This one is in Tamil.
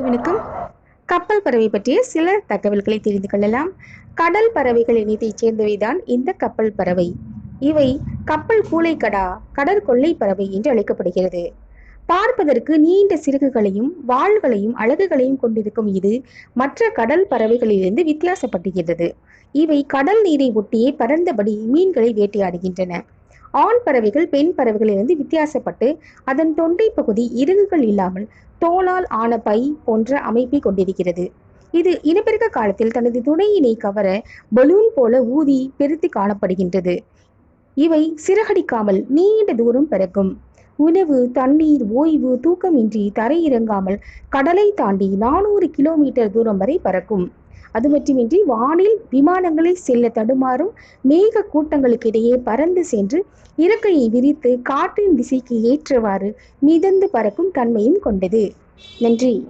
அனைவருக்கும் வணக்கம். கப்பல் பறவை பற்றிய சில தகவல்களை தெரிந்து கொள்ளலாம். கடல் பறவைகள் இனத்தைச் சேர்ந்தவைதான் இந்த கப்பல் பறவை. இவை கப்பல் கூளைக்கடா கடற்கொள்ளை பறவை என்று அழைக்கப்படுகிறது. பார்ப்பதற்கு நீண்ட சிறகுகளையும் வாள்களையும் அழகுகளையும் கொண்டிருக்கும் இது மற்ற கடல் பறவைகளிலிருந்து வித்தியாசப்படுகிறது இவை கடல் நீரை ஒட்டியே பறந்தபடி மீன்களை வேட்டையாடுகின்றன. ஆண் பறவைகள் பெண் பறவைகளிலிருந்து வித்தியாசப்பட்டு அதன் தொண்டை பகுதி இறகுகள் இல்லாமல் தோலால் ஆன பை போன்ற அமைப்பை கொண்டிருக்கிறது. இது இனப்பெருக்க காலத்தில் தனது துணையினை கவர பலூன் போல ஊதி பெருத்தி காணப்படுகின்றது. இவை சிறகடிக்காமல் நீண்ட தூரம் பிறக்கும். உணவு தண்ணீர் ஓய்வு தூக்கமின்றி தரையிறங்காமல் கடலை தாண்டி நானூறு கிலோமீட்டர் தூரம் வரை பறக்கும். அது மட்டுமின்றி வானில் விமானங்களில் செல்ல தடுமாறும் மேக கூட்டங்களுக்கு இடையே பறந்து சென்று இறக்கையை விரித்து காற்றின் திசைக்கு ஏற்றவாறு மிதந்து பறக்கும் தன்மையும் கொண்டது. நன்றி.